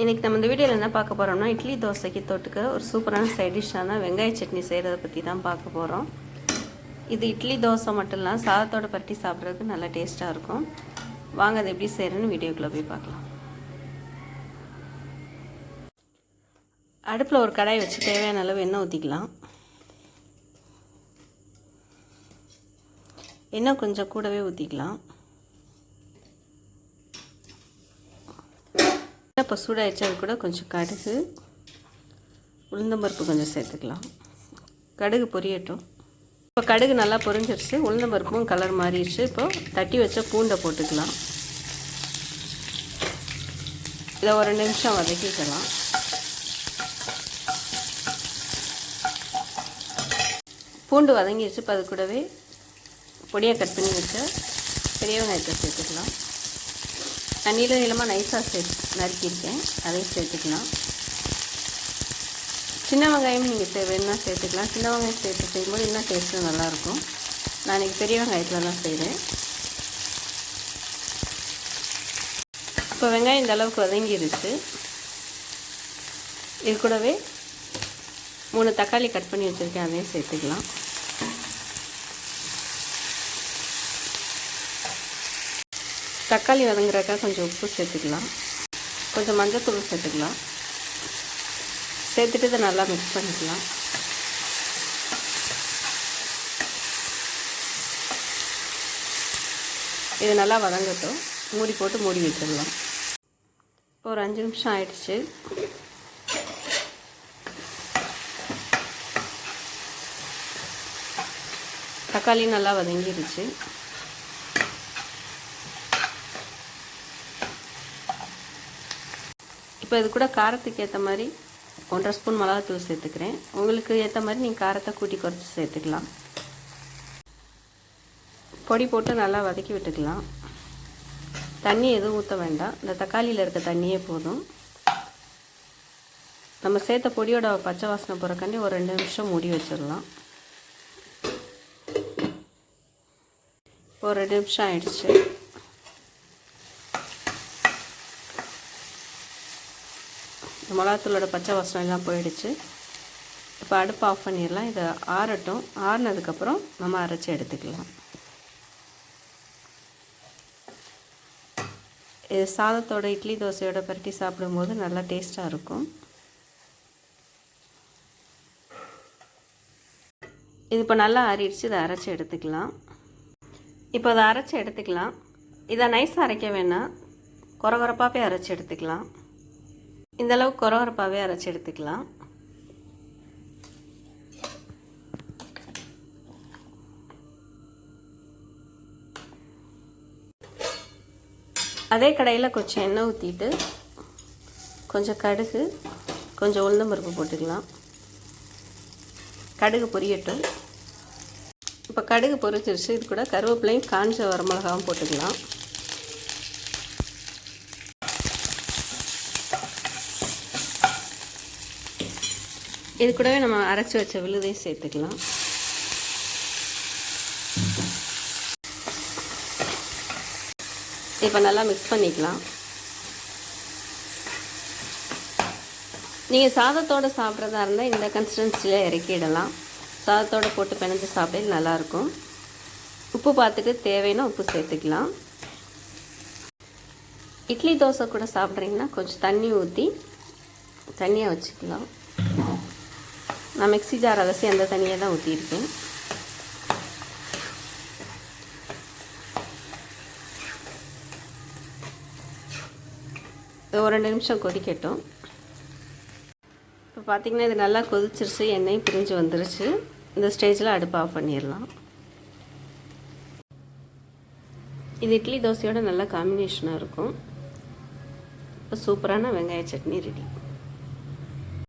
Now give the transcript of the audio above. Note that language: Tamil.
இன்றைக்கி நம்ம இந்த வீடியோவில் என்ன பார்க்க போகிறோம்னா இட்லி தோசைக்கு தொட்டுக்க ஒரு சூப்பரான சைட் டிஷ்ஷான வெங்காய சட்னி செய்கிறத பற்றி தான் பார்க்க போகிறோம் இது இட்லி தோசை மட்டும் இல்லாமல் சாதத்தோட பரட்டி சாப்பிட்றதுக்கு நல்லா டேஸ்ட்டாக இருக்கும். வாங்க அதை எப்படி செய்கிறேன்னு வீடியோக்குள்ளே போய் பார்க்கலாம். அடுப்பில் ஒரு கடாய் வச்சு தேவையான அளவு எண்ணெய் ஊற்றிக்கலாம் எண்ணெய் கொஞ்சம் கூடவே ஊற்றிக்கலாம் இப்போ சூடாகிடுச்சு அது கூட கொஞ்சம் கடுகு உளுந்தம்பருப்பு கொஞ்சம் சேர்த்துக்கலாம். கடுகு பொரியட்டும். இப்போ கடுகு நல்லா பொரிஞ்சிருச்சு உளுந்தம்பருப்பும் கலர் மாறிடுச்சு. இப்போது தட்டி வச்ச பூண்டை போட்டுக்கலாம். இதை ஒரு நிமிஷம் வதக்கிக்கலாம். பூண்டு வதங்கிடுச்சு இப்போ அது கூடவே பொடியாக கட் பண்ணி வச்ச பெரிய வெங்காயத்தை சேர்த்துக்கலாம். நான் நீள நீளமாக நைஸாக சே நறுக்கியிருக்கேன். அதையும் சேர்த்துக்கலாம். சின்ன வெங்காயம் நீங்கள் சே வேணுன்னா சேர்த்துக்கலாம். சின்ன வெங்காயம் சேர்த்து செய்யும்போது இன்னும் டேஸ்ட்டும் நல்லாயிருக்கும். நான் இன்றைக்கி பெரிய வெங்காயத்தில் தான் செய்கிறேன் இப்போ வெங்காயம் இந்த அளவுக்கு வதங்கிருச்சு. இது கூடவே மூணு தக்காளி கட் பண்ணி வச்சுருக்கேன். அதையும் சேர்த்துக்கலாம். தக்காளி வதங்குறக்கா கொஞ்சம் உப்பு சேர்த்துக்கலாம். கொஞ்சம் மஞ்சத்தூள் சேர்த்துக்கலாம். சேர்த்துட்டு இதை நல்லா மிக்ஸ் பண்ணிக்கலாம். இது நல்லா வதங்கட்டும். மூடி போட்டு மூடி வச்சிடலாம். ஒரு அஞ்சு நிமிஷம் ஆயிடுச்சு. தக்காளி நல்லா வதங்கிருச்சு. இப்போ இது கூட காரத்துக்கு ஏற்ற மாதிரி ஒன்றரை ஸ்பூன் மிளகாத்தூள் சேர்த்துக்கிறேன். உங்களுக்கு ஏற்ற மாதிரி நீங்கள் காரத்தை கூட்டி குறைச்சி சேர்த்துக்கலாம். பொடி போட்டு நல்லா வதக்கி விட்டுக்கலாம். தண்ணி எதுவும் ஊற்ற வேண்டாம். இந்த தக்காளியில் இருக்க தண்ணியே போதும். நம்ம சேர்த்த பொடியோட பச்சை வாசனை போகிறக்காண்டி ஒரு ரெண்டு நிமிஷம் மூடி வச்சிடலாம். ஒரு ரெண்டு நிமிஷம் ஆயிடுச்சு. மிளகாத்தூளோட பச்சை வாசனை எல்லாம் போயிடுச்சு. இப்போ அடுப்பு ஆஃப் பண்ணிடலாம். இதை ஆறட்டும். ஆறினதுக்கப்புறம் நம்ம அரைச்சி எடுத்துக்கலாம். இது சாதத்தோட இட்லி தோசையோட பரட்டி சாப்பிடும்போது நல்லா டேஸ்ட்டாக இருக்கும். இது இப்போ நல்லா ஆறிடுச்சு. இதை அரைச்சி எடுத்துக்கலாம். இப்போ அதை அரைச்சி எடுத்துக்கலாம். இதை நைஸாக அரைக்க வேணாம். குறகுறப்பாகவே அரைச்சி எடுத்துக்கலாம். இந்தளவு குறகுறப்பாகவே அரைச்சி எடுத்துக்கலாம். அதே கடையில் கொஞ்சம் எண்ணெய் ஊற்றிட்டு கொஞ்சம் கடுகு கொஞ்சம் உளுந்தம்பருப்பு போட்டுக்கலாம். கடுகு பொரியட்டும். இப்போ கடுகு பொரிச்சிருச்சு இது கூட கருவேப்பிலையும் காஞ்ச வரமிளகாவும் போட்டுக்கலாம். இது கூடவே நம்ம அரைச்சி வச்ச விழுதையும் சேர்த்துக்கலாம். இப்போ நல்லா மிக்ஸ் பண்ணிக்கலாம். நீங்கள் சாதத்தோடு சாப்பிட்றதா இருந்தால் இந்த கன்சிஸ்டன்சியில் இறக்கிடலாம். சாதத்தோடு போட்டு பிணைஞ்சு சாப்பிட நல்லாயிருக்கும். உப்பு பார்த்துட்டு தேவைன்னா உப்பு சேர்த்துக்கலாம். இட்லி தோசை கூட சாப்பிட்றீங்கன்னா கொஞ்சம் தண்ணி ஊற்றி தண்ணியாக வச்சுக்கலாம். நான் மிக்ஸி ஜார் அலசி அந்த தண்ணியை தான் ஊற்றியிருக்கேன் ஒரு ரெண்டு நிமிஷம் கொதிக்கட்டும். இப்போ பார்த்திங்கன்னா இது நல்லா கொதிச்சிருச்சு எண்ணெயும் பிரிஞ்சு வந்துருச்சு. இந்த ஸ்டேஜில் அடுப்பு ஆஃப் பண்ணிடலாம். இது இட்லி தோசையோட நல்ல காம்பினேஷனாக இருக்கும். இப்போ சூப்பரான வெங்காய சட்னி ரெடி